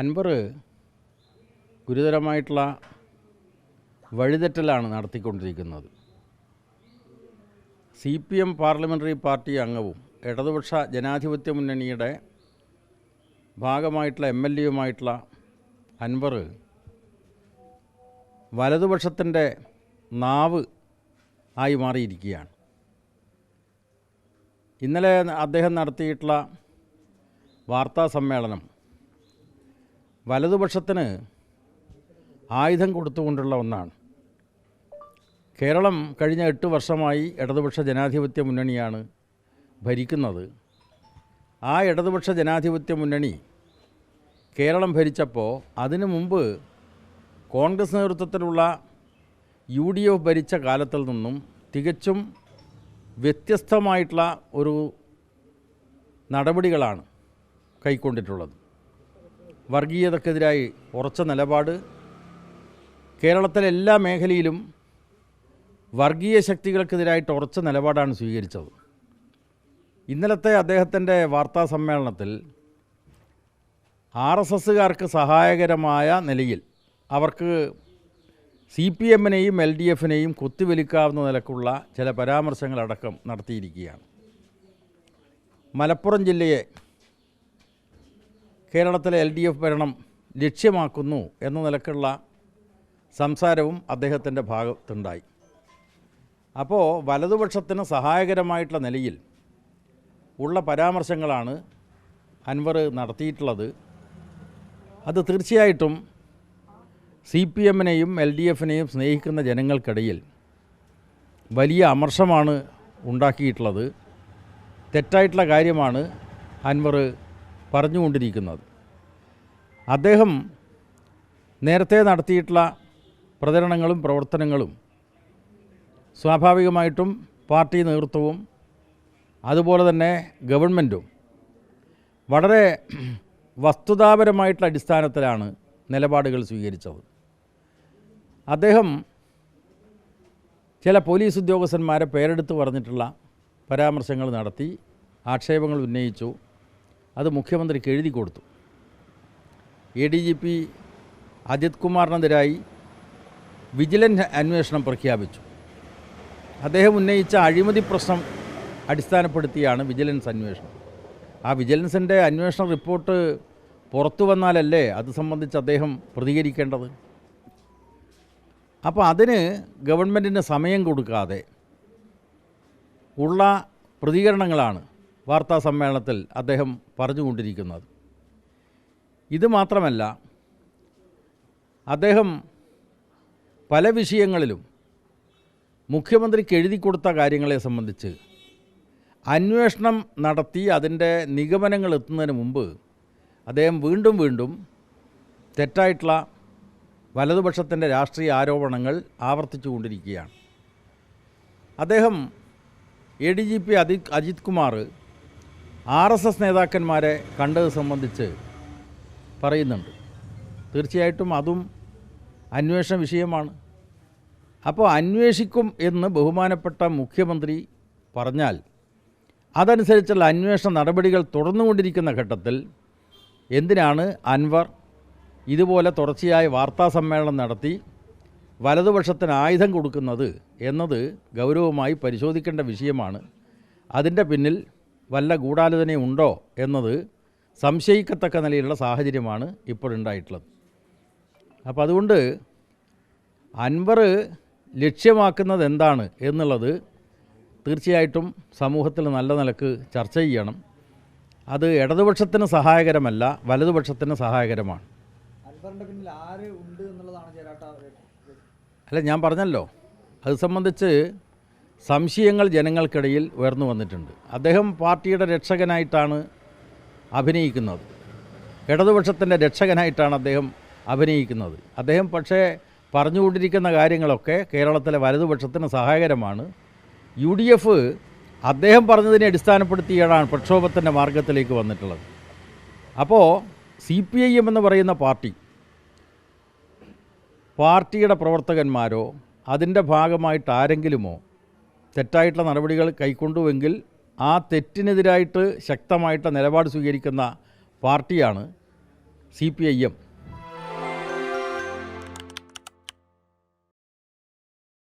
അൻവർ ഗുരുതരമായിട്ടുള്ള വഴിതെറ്റലാണ് നടത്തിക്കൊണ്ടിരിക്കുന്നത്. C P M parliamentary party അംഗവും ഇടതുപക്ഷ ജനാധിപത്യ മുന്നണിയുടെ ഭാഗമായിട്ടുള്ള എം എൽ എയുമായിട്ടുള്ള അൻവർ വലതുപക്ഷത്തിന്റെ നാവ് ആയി മാറിയിരിക്കുകയാണ്. ഇന്നലെ അദ്ദേഹം നടത്തിയിട്ടുള്ള വാർത്താ സമ്മേളനം വലതുപക്ഷത്തിന് ആയുധം കൊടുത്തുകൊണ്ടുള്ള ഒന്നാണ്. കേരളം കഴിഞ്ഞ എട്ട് വർഷമായി ഇടതുപക്ഷ ജനാധിപത്യ മുന്നണിയാണ് ഭരിക്കുന്നത്. ആ ഇടതുപക്ഷ ജനാധിപത്യ മുന്നണി കേരളം ഭരിച്ചപ്പോൾ അതിനു മുമ്പ് കോൺഗ്രസ് നേതൃത്വത്തിലുള്ള യു ഡി എഫ് ഭരിച്ച കാലത്തിൽ നിന്നും തികച്ചും വ്യത്യസ്തമായിട്ടുള്ള ഒരു നടപടികളാണ് കൈക്കൊണ്ടിട്ടുള്ളത്. വർഗീയതക്കെതിരായി ഉറച്ച നിലപാട്. കേരളത്തിലെ എല്ലാ മേഖലയിലും വർഗീയ ശക്തികൾക്കെതിരായിട്ട് ഉറച്ച നിലപാടാണ് സ്വീകരിച്ചത്. ഇന്നലത്തെ അദ്ദേഹത്തിന്റെ വാർത്താ സമ്മേളനത്തിൽ ആർ എസ് എസ്സുകാർക്ക് സഹായകരമായ നിലയിൽ അവർക്ക് സി പി എമ്മിനെയും എൽ ഡി എഫിനെയും കുത്തിവലിക്കാവുന്ന നിലക്കുള്ള ചില പരാമർശങ്ങളടക്കം നടത്തിയിരിക്കുകയാണ്. മലപ്പുറം ജില്ലയെ കേരളത്തിലെ എൽ ഡി എഫ് ഭരണം ലക്ഷ്യമാക്കുന്നു എന്ന നിലക്കുള്ള സംസാരവും അദ്ദേഹത്തിന്റെ ഭാഗത്തുണ്ടായി. അപ്പോൾ വലതുപക്ഷത്തിന് സഹായകരമായിട്ടുള്ള നിലയിൽ ഉള്ള പരാമർശങ്ങളാണ് അൻവർ നടത്തിയിട്ടുള്ളത്. അത് തീർച്ചയായിട്ടും സി പി എമ്മിനെയും എൽ ഡി എഫിനെയും സ്നേഹിക്കുന്ന ജനങ്ങൾക്കിടയിൽ വലിയ അമർഷമാണ് ഉണ്ടാക്കിയിട്ടുള്ളത്. തെറ്റായിട്ടുള്ള കാര്യമാണ് അൻവർ പറഞ്ഞുകൊണ്ടിരിക്കുന്നത്. അദ്ദേഹം നേരത്തെ നടത്തിയിട്ടുള്ള പ്രചരണങ്ങളും പ്രവർത്തനങ്ങളും സ്വാഭാവികമായിട്ടും പാർട്ടി നേതൃത്വവും അതുപോലെ തന്നെ ഗവൺമെന്റും വളരെ വസ്തുതാപരമായിട്ടുള്ള അടിസ്ഥാനത്തിലാണ് നിലപാടുകൾ സ്വീകരിച്ചത്. അദ്ദേഹം ചില പോലീസ് ഉദ്യോഗസ്ഥന്മാരെ പേരെടുത്ത് പറഞ്ഞിട്ടുള്ള പരാമർശങ്ങൾ നടത്തി ആക്ഷേപങ്ങൾ ഉന്നയിച്ചു. അത് മുഖ്യമന്ത്രിക്ക് എഴുതി കൊടുത്തു. A D G P Ajith കുമാറിനെതിരായി vigilance അന്വേഷണം പ്രഖ്യാപിച്ചു. അദ്ദേഹം ഉന്നയിച്ച അഴിമതി പ്രശ്നം അടിസ്ഥാനപ്പെടുത്തിയാണ് വിജിലൻസ് അന്വേഷണം. ആ വിജിലൻസിന്റെ അന്വേഷണ റിപ്പോർട്ട് പുറത്തു വന്നാലല്ലേ അത് സംബന്ധിച്ച് അദ്ദേഹം പ്രതികരിക്കേണ്ടത്? അപ്പോൾ അതിന് ഗവൺമെന്റിന് സമയം കൊടുക്കാതെ ഉള്ള പ്രതികരണങ്ങളാണ് വാർത്താ സമ്മേളനത്തിൽ അദ്ദേഹം പറഞ്ഞുകൊണ്ടിരിക്കുന്നത്. ഇത് മാത്രമല്ല അദ്ദേഹം പല വിഷയങ്ങളിലും മുഖ്യമന്ത്രിക്ക് എഴുതി കൊടുത്ത കാര്യങ്ങളെ സംബന്ധിച്ച് അന്വേഷണം നടത്തി അതിന്റെ നിഗമനങ്ങൾ എത്തുന്നതിന് മുമ്പ് അദ്ദേഹം വീണ്ടും വീണ്ടും തെറ്റായിട്ടുള്ള വലതുപക്ഷത്തിന്റെ രാഷ്ട്രീയ ആരോപണങ്ങൾ ആവർത്തിച്ചു കൊണ്ടിരിക്കുകയാണ് അദ്ദേഹം A D G P Ajith Ajith Kumar R S S നേതാക്കന്മാരെ കണ്ടത് സംബന്ധിച്ച് പറയുന്നുണ്ട്. തീർച്ചയായിട്ടും അതും അന്വേഷണ വിഷയമാണ്. അപ്പോൾ അന്വേഷിക്കും എന്ന് ബഹുമാനപ്പെട്ട മുഖ്യമന്ത്രി പറഞ്ഞാൽ അതനുസരിച്ചുള്ള അന്വേഷണ നടപടികൾ തുടർന്നുകൊണ്ടിരിക്കുന്ന ഘട്ടത്തിൽ എന്തിനാണ് അൻവർ ഇതുപോലെ തുടർച്ചയായ വാർത്താ സമ്മേളനം നടത്തി വലതുപക്ഷത്തിന് ആയുധം കൊടുക്കുന്നത് എന്നത് ഗൗരവമായി പരിശോധിക്കേണ്ട വിഷയമാണ്. അതിന്റെ പിന്നിൽ വല്ല ഗൂഢാലോചനയുണ്ടോ എന്നത് സംശയിക്കത്തക്ക നിലയിലുള്ള സാഹചര്യമാണ് ഇപ്പോഴുണ്ടായിട്ടുള്ളത് അപ്പോൾ അതുകൊണ്ട് അൻവർ ലക്ഷ്യമാക്കുന്നത് എന്താണ് എന്നുള്ളത് തീർച്ചയായിട്ടും സമൂഹത്തിൽ നല്ല നിലയ്ക്ക് ചർച്ച ചെയ്യണം. അത് ഇടതുപക്ഷത്തിന് സഹായകരമല്ല വലതുപക്ഷത്തിന് സഹായകരമാണ്. അല്ല ഞാൻ പറഞ്ഞല്ലോ. അത് സംബന്ധിച്ച് സംശയങ്ങൾ ജനങ്ങൾക്കിടയിൽ ഉയർന്നു വന്നിട്ടുണ്ട്. അദ്ദേഹം പാർട്ടിയുടെ രക്ഷകനായിട്ടാണ് അഭിനയിക്കുന്നത്. ഇടതുപക്ഷത്തിന്റെ രക്ഷകനായിട്ടാണ് അദ്ദേഹം അഭിനയിക്കുന്നത്. അദ്ദേഹം പക്ഷേ പറഞ്ഞുകൊണ്ടിരിക്കുന്ന കാര്യങ്ങളൊക്കെ കേരളത്തിലെ വലതുപക്ഷത്തിന് സഹായകരമാണ്. യു ഡി എഫ് അദ്ദേഹം പറഞ്ഞതിനെ അടിസ്ഥാനപ്പെടുത്തിയാണ് പ്രക്ഷോഭത്തിന്റെ മാർഗത്തിലേക്ക് വന്നിട്ടുള്ളത്. അപ്പോൾ സി പി ഐ എം എന്ന് പറയുന്ന പാർട്ടി പാർട്ടിയുടെ പ്രവർത്തകന്മാരോ അതിന്റെ ഭാഗമായിട്ട് ആരെങ്കിലുമോ തെറ്റായിട്ടുള്ള നടപടികൾ കൈക്കൊണ്ടുവെങ്കിൽ ആ തെറ്റിനെതിരായിട്ട് ശക്തമായിട്ട് നിലപാട് സ്വീകരിക്കുന്ന പാർട്ടിയാണ് സി പി ഐ എം.